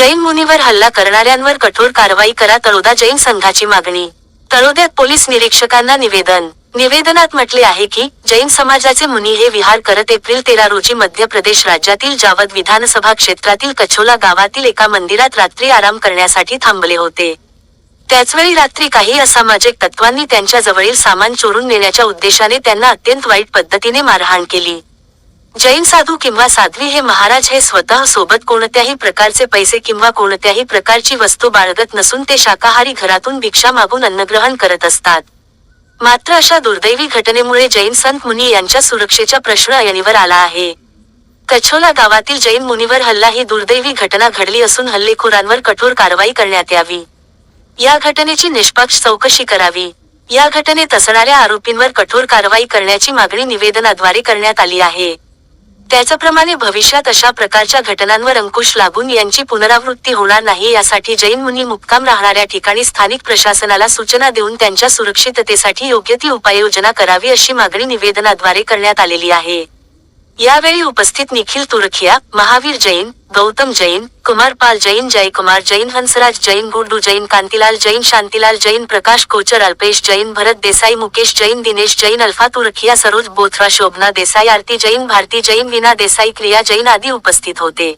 जैन मुनीवर हल्ला करणाऱ्यांवर कठोर कारवाई करा तळोदा जैन संघाची मागणी. तळोद्यात पोलीस निरीक्षकांना निवेदन. निवेदनात म्हटले आहे की जैन समाजाचे मुनी हे विहार करत एप्रिल तेरा रोजी मध्य प्रदेश राज्यातील जावद विधानसभा क्षेत्रातील कछोला गावातील एका मंदिरात रात्री आराम करण्यासाठी थांबले होते. त्याचवेळी रात्री काही असामाजिक तत्वांनी त्यांच्या जवळील सामान चोरून नेण्याच्या उद्देशाने त्यांना अत्यंत वाईट पद्धतीने मारहाण केली. जैन साधू किंवा साध्वी हे महाराज हे स्वतः सोबत कोणत्याही प्रकारचे पैसे किंवा कोणत्याही प्रकारची वस्तू बाळगत नसून ते शाकाहारी घरातून भिक्षा मागून अन्नग्रहण करत असतात. मात्र अशा दुर्दैवी घटनेमुळे जैन संत मुनी यांच्या सुरक्षेचा प्रश्न ऐनीवर आला आहे. कछोला गावातील जैन मुनीवर हल्ला ही दुर्दैवी घटना घडली असून हल्लेखोरांवर कठोर कारवाई करण्यात यावी. या घटनेची निष्पक्ष चौकशी करावी. या घटनेत असणाऱ्या आरोपींवर कठोर कारवाई करण्याची मागणी निवेदनाद्वारे करण्यात आली आहे. त्याचप्रमाणे भविष्यात अशा प्रकारच्या घटनांवर अंकुश लागून यांची पुनरावृत्ती होणार नाही यासाठी जैन मुनी मुक्काम राहणाऱ्या ठिकाणी स्थानिक प्रशासनाला सूचना देऊन त्यांच्या सुरक्षिततेसाठी योग्य ती उपाययोजना करावी अशी मागणी निवेदनाद्वारे करण्यात आलेली आहे. यावेळी उपस्थित निखिल तुरखिया महावीर जैन गौतम जैन कुमार पाल जैन जयकुमार जैन हंसराज जैन गुड्डू जैन कांतीलाल जैन शांतीलाल जैन प्रकाश कोचर अल्पेश जैन भरत देसाई मुकेश जैन दिनेश जैन अल्फा तुरखिया सरोज बोथरा शोभना देसाई आरती जैन भारती जैन विना देसाई क्रिया जैन आदी उपस्थित होते.